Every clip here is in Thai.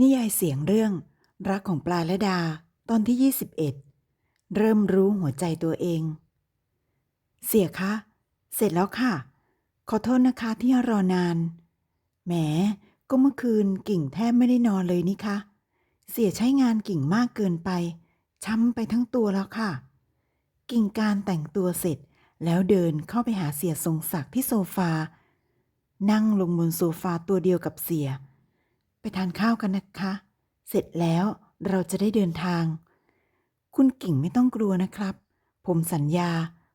นิยายเสียงเรื่อง รักของปลาและดา ตอนที่ 21 เริ่มรู้หัวใจตัวเอง เสียคะ เสร็จแล้วค่ะ ขอโทษนะคะที่รอนาน แหม ก็เมื่อคืนกิ่งแทบไม่ได้นอนเลยนี่คะ เสียใช้งานกิ่งมากเกินไป ช้ำไปทั้งตัวแล้วค่ะ กิ่งการแต่งตัวเสร็จแล้วเดินเข้าไปหาเสียทรงศักดิ์ที่โซฟา นั่งลงบนโซฟาตัวเดียวกับเสีย ทานข้าวกันนะคะ เสร็จแล้วเราจะได้เดินทาง คุณกิ่งไม่ต้องกลัวนะครับ ผมสัญญา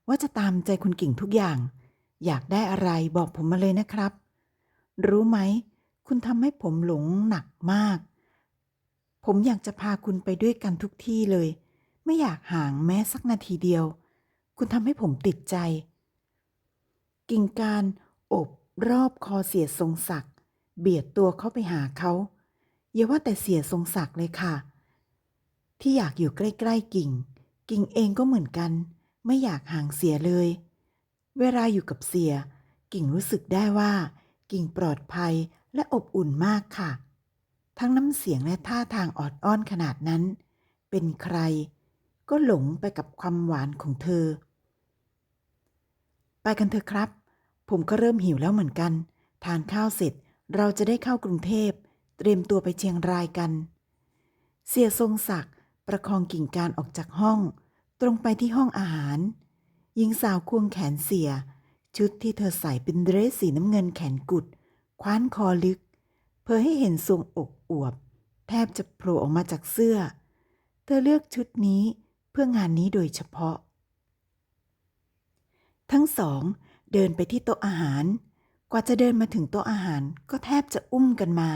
ว่าจะตามใจคุณกิ่งทุกอย่าง อยากได้อะไรบอกผมมาเลยนะครับ รู้ไหม คุณทำให้ผมหลงหนักมาก ผมอยากจะพาคุณไปด้วยกันทุกที่เลย ไม่อยากห่างแม้สักนาทีเดียว คุณทำให้ผมติดใจ กิ่งการอบรอบคอเสียทรงศักดิ์ เบียดตัวเข้าไปหาเขาอย่าว่าแต่เสียทรงศักดิ์เลยค่ะ ที่อยากอยู่ใกล้ๆกิ่ง กิ่งเองก็เหมือนกัน ไม่อยากห่างเสียเลย เวลาอยู่กับเสีย กิ่งรู้สึกได้ว่า กิ่งปลอดภัยและอบอุ่นมากค่ะ ทั้งน้ำเสียงและท่าทางออดอ้อนขนาดนั้น เป็นใคร ก็หลงไปกับความหวานของเธอ ไปกันเถอะครับ ผมก็เริ่มหิวแล้วเหมือนกัน ทานข้าวเสร็จ เราจะได้เข้ากรุงเทพ เตรียมตัวไปเชียงรายกัน เสียทรงศักดิ์ประคองกิ่งการออกจากห้อง ตรงไปที่ห้องอาหารหญิงสาวควงแขนเสีย ชุดที่เธอใส่เป็นเดรสสีน้ำเงินแขนกุด คว้านคอลึกเพื่อให้เห็นทรงอกอวบ แทบจะโผล่ออกมาจากเสื้อ เธอเลือกชุดนี้เพื่องานนี้โดยเฉพาะ ทั้งสองเดินไปที่โต๊ะอาหาร กว่าจะเดินมาถึงโต๊ะอาหารก็แทบจะอุ้มกันมา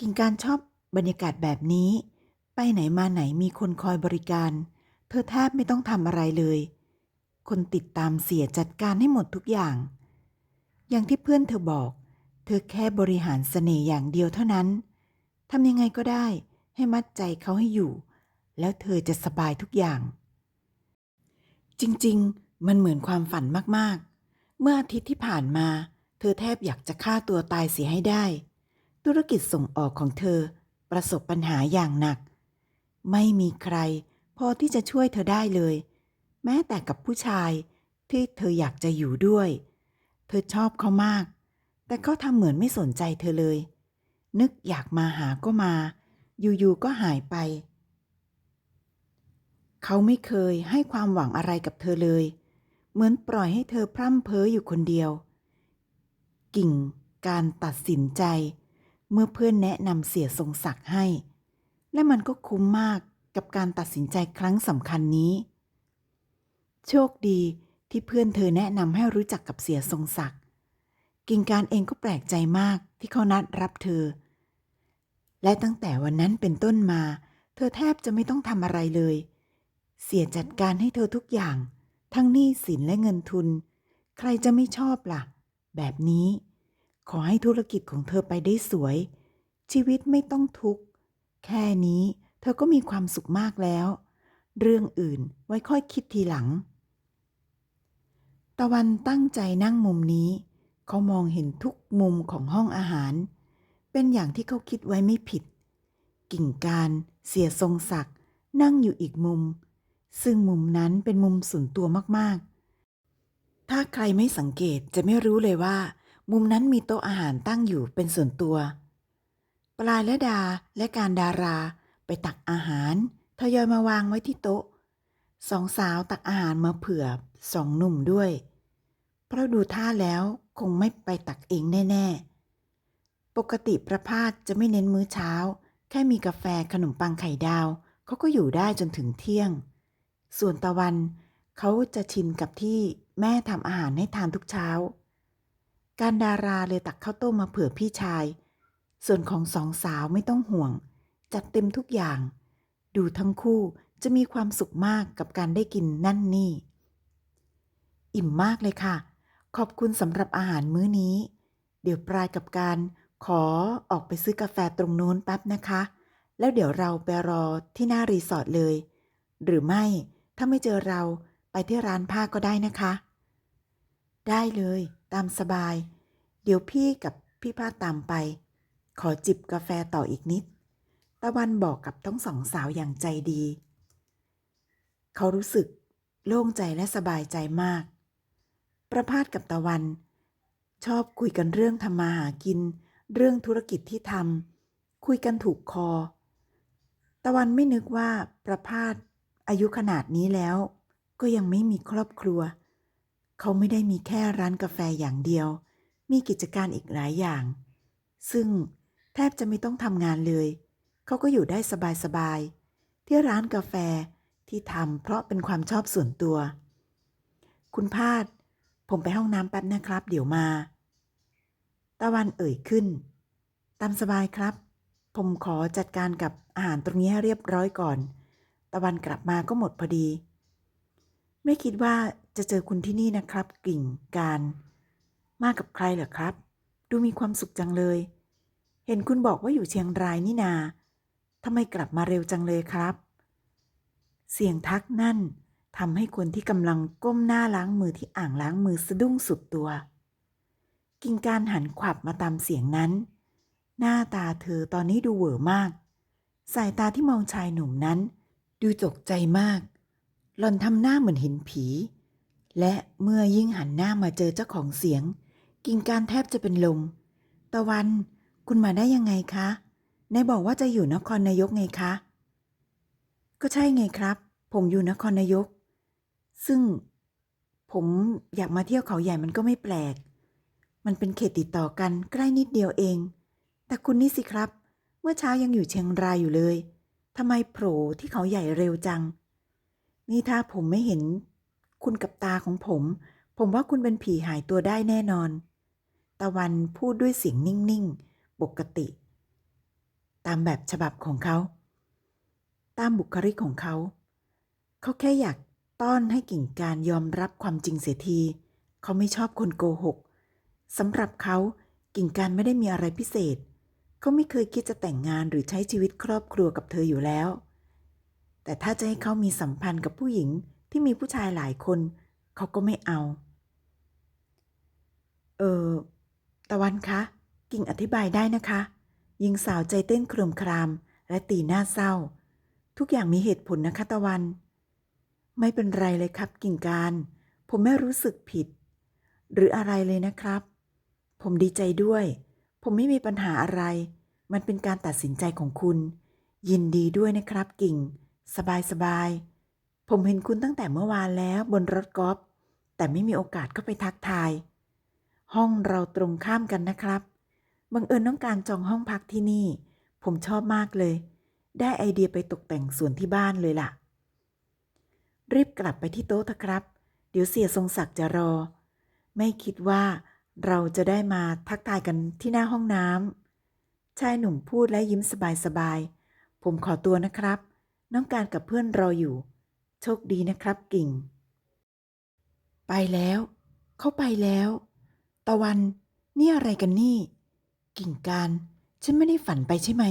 กิ่งการชอบบรรยากาศแบบนี้ ไปไหนมาไหนมีคนคอยบริการ เธอแทบไม่ต้องทำอะไรเลย คนติดตามเสียจัดการให้หมดทุกอย่าง อย่างที่เพื่อนเธอบอก เธอแค่บริหารเสน่ห์อย่างเดียวเท่านั้นทำยังไงก็ได้ให้มัดใจเขาให้อยู่ แล้วเธอจะสบายทุกอย่าง จริง ๆ มันเหมือนความฝันมากๆ เมื่ออาทิตย์ที่ผ่านมา เธอแทบอยากจะฆ่าตัวตายเสียให้ได้ ธุรกิจส่งออกของเธอประสบปัญหาอย่างหนัก ไม่มีใครพอที่จะช่วยเธอได้เลย แม้แต่กับผู้ชายที่เธออยากจะอยู่ด้วย เธอชอบเขามาก แต่เขาทำเหมือนไม่สนใจเธอเลย นึกอยากมาหาก็มา อยู่ๆก็หายไป เขาไม่เคยให้ความหวังอะไรกับเธอเลย เหมือนปล่อยให้เธอพร่ำเพ้ออยู่คนเดียว กิ่งการตัดสินใจ เมื่อเพื่อนแนะนำเสียทรงศักดิ์ให้ และมันก็คุ้มมากกับการตัดสินใจครั้งสำคัญนี้ โชคดีที่เพื่อนเธอแนะนำให้รู้จักกับเสียทรงศักดิ์กิ่งการเองก็แปลกใจมากที่เขานัดรับเธอ และตั้งแต่วันนั้นเป็นต้นมา เธอแทบจะไม่ต้องทำอะไรเลย เสียจัดการให้เธอทุกอย่าง ทั้งหนี้สินและเงินทุน ใครจะไม่ชอบล่ะ แบบนี้ ขอให้ธุรกิจของเธอไปได้สวย ชีวิตไม่ต้องทุกข์ แค่นี้เธอก็มีความสุขมากแล้ว เรื่องอื่นไว้ค่อยคิดทีหลัง ตะวันตั้งใจนั่งมุมนี้ เขามองเห็นทุกมุมของห้องอาหาร เป็นอย่างที่เขาคิดไว้ไม่ผิด กิ่งการ เสียทรงศักดิ์นั่งอยู่อีกมุม ซึ่งมุมนั้นเป็นมุมส่วนตัวมากๆ ถ้าใครไม่สังเกตจะไม่รู้เลยว่า มุมนั้นมีโต๊ะอาหารตั้งอยู่เป็นส่วนตัว ปลายและดาและการดาราไปตักอาหารทยอยมาวางไว้ที่โต๊ะ สองสาวตักอาหารมาเผื่อสองหนุ่มด้วย เพราะดูท่าแล้วคงไม่ไปตักเองแน่ ๆ ปกติประพาสจะไม่เน้นมื้อเช้า แค่มีกาแฟขนมปังไข่ดาว เขาก็อยู่ได้จนถึงเที่ยง ส่วนตะวัน เขาจะชินกับที่แม่ทำอาหารให้ทานทุกเช้า การดาราเลยตักข้าวต้มมาเผื่อพี่ชาย ส่วนของสองสาวไม่ต้องห่วง จัดเต็มทุกอย่าง ดูทั้งคู่จะมีความสุขมากกับการได้กินนั่นนี่ อิ่มมากเลยค่ะ ขอบคุณสำหรับอาหารมื้อนี้ เดี๋ยวปลายกับการขอออกไปซื้อกาแฟตรงโน้นแป๊บนะคะ แล้วเดี๋ยวเราไปรอที่หน้ารีสอร์ทเลย หรือไม่ ถ้าไม่เจอเราไปที่ร้านผ้าก็ได้นะคะ ได้เลยตามสบาย เดี๋ยวพี่กับพี่พาตามไป ขอจิบกาแฟต่ออีกนิด ตะวันบอกกับทั้งสองสาวอย่างใจดี เขารู้สึกโล่งใจและสบายใจมาก ประพาสกับตะวัน ชอบคุยกันเรื่องทำมาหากิน เรื่องธุรกิจที่ทำคุยกันถูกคอ ตะวันไม่นึกว่าประพาส อายุขนาดนี้แล้ว ก็ยังไม่มีครอบครัว เขาไม่ได้มีแค่ร้านกาแฟอย่างเดียว มีกิจการอีกหลายอย่าง ซึ่งแทบจะไม่ต้องทำงานเลย เขาก็อยู่ได้สบายๆ ที่ร้านกาแฟที่ทำเพราะเป็นความชอบส่วนตัว คุณพาด ผมไปห้องน้ำแป๊บนะครับ เดี๋ยวมา ตะวันเอ่ยขึ้น ตามสบายครับ ผมขอจัดการกับอาหารตรงนี้ให้เรียบร้อยก่อน ตะวันกลับมาก็หมดพอดี ไม่คิดว่าจะเจอคุณที่นี่นะครับ กิ่งการ มากับใครเหรอครับ ดูมีความสุขจังเลย เห็นคุณบอกว่าอยู่เชียงรายนี่นาทำไมกลับมาเร็วจังเลยครับ เสียงทักนั่นทำให้คนที่กำลังก้มหน้าล้างมือที่อ่างล้างมือสะดุ้งสุดตัว กิ่งการหันขวับมาตามเสียงนั้น หน้าตาเธอตอนนี้ดูเหวอมาก สายตาที่มองชายหนุ่มนั้น ดูจกใจมาก หล่อนทำหน้าเหมือนเห็นผี และเมื่อยิ่งหันหน้ามาเจอเจ้าของเสียง กิ่งการแทบจะเป็นลม ตะวันคุณมาได้ยังไงคะนายบอกว่าจะอยู่นครนายกไงคะ ก็ใช่ไงครับ ผมอยู่นครนายก ซึ่งผมอยากมาเที่ยวเขาใหญ่มันก็ไม่แปลก มันเป็นเขตติดต่อกันใกล้นิดเดียวเอง แต่คุณนี่สิครับ เมื่อเช้ายังอยู่เชียงรายอยู่เลย ทำไมโผล่ที่เขาใหญ่เร็วจัง นี่ถ้าผมไม่เห็น คุณกับตาของผม ผมว่าคุณเป็นผีหายตัวได้แน่นอน ตะวันพูดด้วยเสียงนิ่งๆ ปกติ ตามแบบฉบับของเขา ตามบุคลิกของเขา เขาแค่อยากต้อนให้กิ่งการยอมรับความจริงเสียที เขาไม่ชอบคนโกหกสำหรับเขากิ่งการไม่ได้มีอะไรพิเศษเขาไม่เคยคิดจะแต่งงานหรือใช้ชีวิตครอบครัวกับเธออยู่แล้ว แต่ถ้าจะให้เขามีสัมพันธ์กับผู้หญิงที่มีผู้ชายหลายคน เขาก็ไม่เอา เออตะวันคะ กิ่งอธิบายได้นะคะหญิงสาวใจเต้นโครมคราม และตีหน้าเศร้า ทุกอย่างมีเหตุผลนะคะตะวัน ไม่เป็นไรเลยครับ กิ่งการ ผมไม่รู้สึกผิด หรืออะไรเลยนะครับ ผมดีใจด้วย ผมไม่มีปัญหาอะไร มันเป็นการตัดสินใจของคุณ ยินดีด้วยนะครับกิ่ง สบายสบายๆผมเห็นคุณตั้งแต่เมื่อวานแล้วบนรถกอล์ฟ แต่ไม่มีโอกาสเข้าไปทักทาย ห้องเราตรงข้ามกันนะครับ บังเอิญน้องการจองห้องพักที่นี่ ผมชอบมากเลย ได้ไอเดียไปตกแต่งสวนที่บ้านเลยล่ะ รีบกลับไปที่โต๊ะเถอะครับ เดี๋ยวเสียทรงศักดิ์จะรอ ไม่คิดว่า เราจะได้มาทักทายกันที่หน้าห้องน้ำชายหนุ่มพูดและยิ้มสบายๆ ผมขอตัวนะครับ น้องการกับเพื่อนรออยู่ โชคดีนะครับกิ่ง ไปแล้ว เข้าไปแล้ว ตะวันนี่อะไรกันนี่ กิ่งการ ฉันไม่ได้ฝันไปใช่ไหม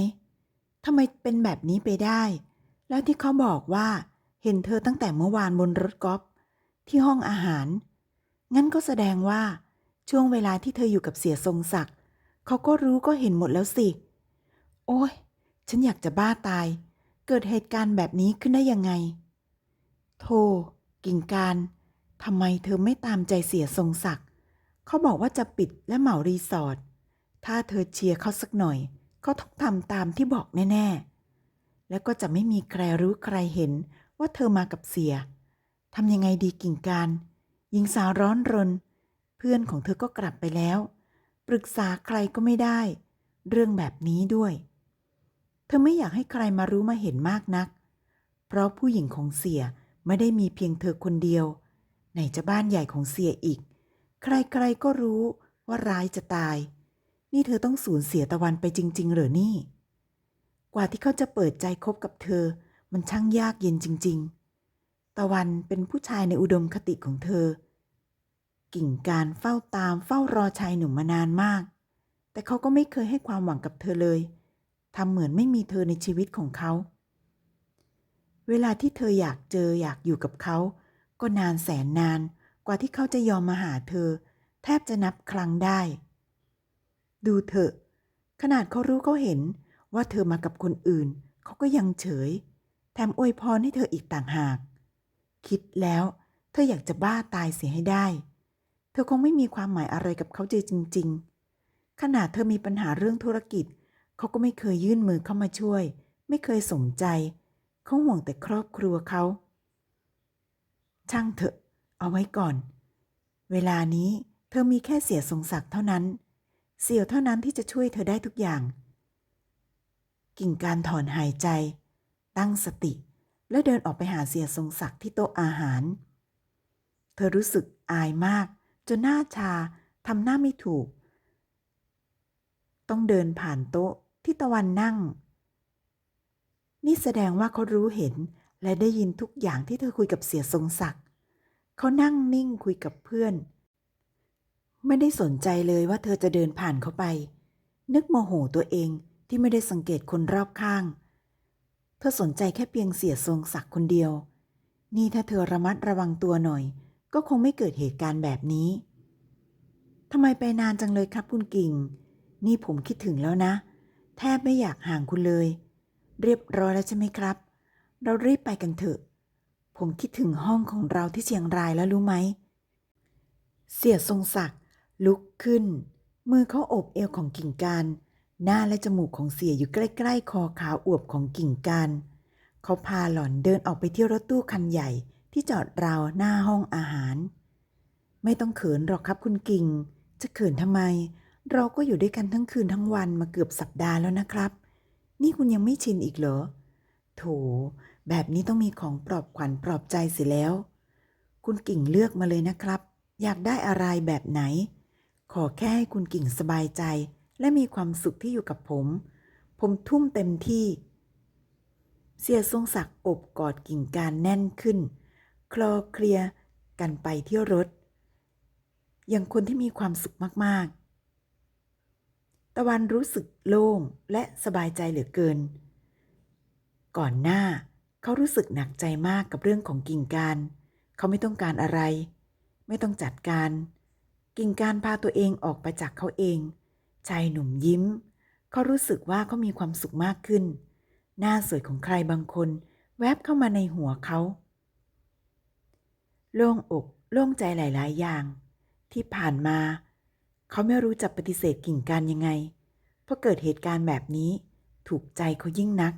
ทำไมเป็นแบบนี้ไปได้ แล้วที่เขาบอกว่า เห็นเธอตั้งแต่เมื่อวานบนรถกอล์ฟที่ห้องอาหาร งั้นก็แสดงว่า ช่วงเวลาที่เธออยู่กับเสียทรงศักดิ์เขาก็รู้ก็เห็นหมดแล้วสิ โอ้ย ฉันอยากจะบ้าตาย เกิดเหตุการณ์แบบนี้ขึ้นได้ยังไงโธ่กิ่งการทำไมเธอไม่ตามใจเสียทรงศักดิ์เขาบอกว่าจะปิดและเหมารีสอร์ท ถ้าเธอเชียร์เขาสักหน่อย เขาต้องทำตามที่บอกแน่ ๆ แล้วก็จะไม่มีใครรู้ใครเห็นว่าเธอมากับเสีย ทำยังไงดีกิ่งการ หญิงสาวร้อนรน พื่อนของเธอก็กลับไปแล้ว ปรึกษาใครก็ไม่ได้ เรื่องแบบนี้ด้วย เธอไม่อยากให้ใครมารู้มาเห็นมากนัก เพราะผู้หญิงของเสียไม่ได้มีเพียงเธอคนเดียวไหนจะบ้านใหญ่ของเสียอีก ใครๆก็รู้ว่าร้ายจะตาย นี่เธอต้องสูญเสียตะวันไปจริง ๆ เหรอนี่ กว่าที่เขาจะเปิดใจคบกับเธอ มันช่างยากเย็นจริง ๆ ตะวันเป็นผู้ชายในอุดมคติของเธอ กิ่งการเฝ้าตามเฝ้ารอชายหนุ่มมานานมาก แต่เขาก็ไม่เคยให้ความหวังกับเธอเลยทำเหมือนไม่มีเธอในชีวิตของเขา เวลาที่เธออยากเจออยากอยู่กับเขา ก็นานแสนนานกว่าที่เขาจะยอมมาหาเธอ แทบจะนับครั้งได้ ดูเถอะ ขนาดเขารู้เขาเห็นว่าเธอมากับคนอื่น เขาก็ยังเฉย แถมอวยพรให้เธออีกต่างหาก คิดแล้ว เธออยากจะบ้าตายเสียให้ได้ เธอคงไม่มีความหมายอะไรกับเขาเลยจริง ๆ ขนาดเธอมีปัญหาเรื่องธุรกิจ เขาก็ไม่เคยยื่นมือเข้ามาช่วย ไม่เคยสนใจ เขาห่วงแต่ครอบครัวเขา ช่างเถอะ เอาไว้ก่อน เวลานี้เธอมีแค่เสียทรงศักดิ์เท่านั้น เสี่ยวเท่านั้นที่จะช่วยเธอได้ทุกอย่าง กิ่งการถอนหายใจ ตั้งสติ และเดินออกไปหาเสียทรงศักดิ์ที่โต๊ะอาหาร เธอรู้สึกอายมาก จนหน้าชาทำหน้าไม่ถูก ต้องเดินผ่านโต๊ะที่ตะวันนั่ง นี่แสดงว่าเขารู้เห็นและได้ยินทุกอย่างที่เธอคุยกับเสียทรงศักดิ์เขานั่งนิ่งคุยกับเพื่อน ไม่ได้สนใจเลยว่าเธอจะเดินผ่านเขาไป นึกโมโหตัวเองที่ไม่ได้สังเกตคนรอบข้าง เธอสนใจแค่เพียงเสียทรงศักดิ์คนเดียว นี่ถ้าเธอระมัดระวังตัวหน่อย ก็คงไม่เกิดเหตุการณ์แบบนี้ทำไมไปนานจังเลยครับคุณกิ่ง นี่ผมคิดถึงแล้วนะ แทบไม่อยากห่างคุณเลย เรียบร้อยแล้วใช่ไหมครับ เรารีบไปกันเถอะ ผมคิดถึงห้องของเราที่เชียงรายแล้วรู้ไหม เสียทรงศักดิ์ลุกขึ้น มือเขาโอบเอวของกิ่งการ หน้าและจมูกของเสียอยู่ใกล้ ๆ คอขาวอวบของกิ่งการ เขาพาหล่อนเดินออกไปที่รถตู้คันใหญ่ ที่จอดราวหน้าห้องอาหาร ไม่ต้องเขินหรอกครับคุณกิ่ง จะเขินทำไม เราก็อยู่ด้วยกันทั้งคืนทั้งวันมาเกือบสัปดาห์แล้วนะครับ นี่คุณยังไม่ชินอีกเหรอ โถ แบบนี้ต้องมีของปลอบขวัญปลอบใจเสียแล้ว คุณกิ่งเลือกมาเลยนะครับ อยากได้อะไรแบบไหน ขอแค่ให้คุณกิ่งสบายใจ และมีความสุขที่อยู่กับผม ผมทุ่มเต็มที่ เสียทรงศักดิ์อบกอดกิ่งการแน่นขึ้น คลอเคลียกันไปที่รถ อย่างคนที่มีความสุขมากๆ ตะวันรู้สึกโล่งและสบายใจเหลือเกิน ก่อนหน้าเขารู้สึกหนักใจมากกับเรื่องของกิ่งการ เขาไม่ต้องการอะไร ไม่ต้องจัดการ กิ่งการพาตัวเองออกไปจากเขาเอง ชายหนุ่มยิ้ม เขารู้สึกว่าเขามีความสุขมากขึ้น หน้าสวยของใครบางคน แวบเข้ามาในหัวเขา โล่งอกโล่งใจหลาย ๆ อย่าง ที่ผ่านมา เขาไม่รู้จะปฏิเสธกิ่งการยังไงเพราะเกิดเหตุการณ์แบบนี้ ถูกใจเขายิ่งนัก